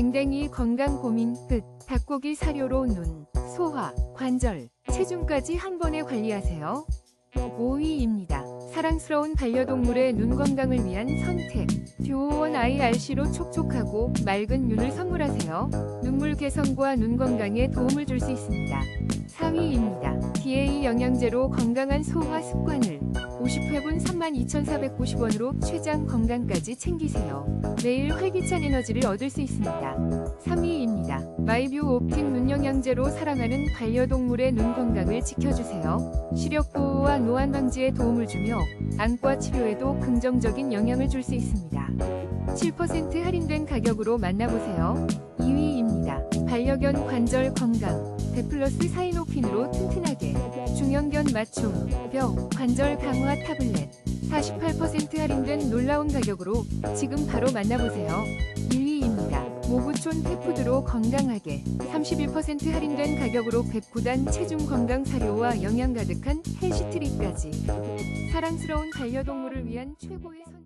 댕댕이 건강 고민 끝. 닭고기 사료로 눈, 소화, 관절, 체중까지 한 번에 관리하세요. 5위입니다. 사랑스러운 반려동물의 눈 건강을 위한 선택. 듀오원 IRC로 촉촉하고 맑은 눈을 선물하세요. 눈물 개선과 눈 건강에 도움을 줄 수 있습니다. 4위입니다. DA 영양제로 건강한 소화 습관을 50회분 32,490원으로 췌장 건강까지 챙기세요. 매일 활기찬 에너지를 얻을 수 있습니다. 3위입니다. 마이뷰 옵틱 눈 영양제로 사랑하는 반려동물의 눈 건강을 지켜주세요. 시력 보호와 노안 방지에 도움을 주며 안과 치료에도 긍정적인 영향을 줄 수 있습니다. 7% 할인된 가격으로 만나보세요. 2위입니다. 반려견 관절 건강 데플러스 사이노핀으로 튼튼하게 중형견 맞춤 뼈 관절 강화 타블렛 48% 할인된 놀라운 가격으로 지금 바로 만나보세요. 1위입니다. 모구촌 페푸드로 건강하게 31% 할인된 가격으로 109단 체중 건강 사료와 영양 가득한 헬시트리까지 사랑스러운 반려동물을 위한 최고의 선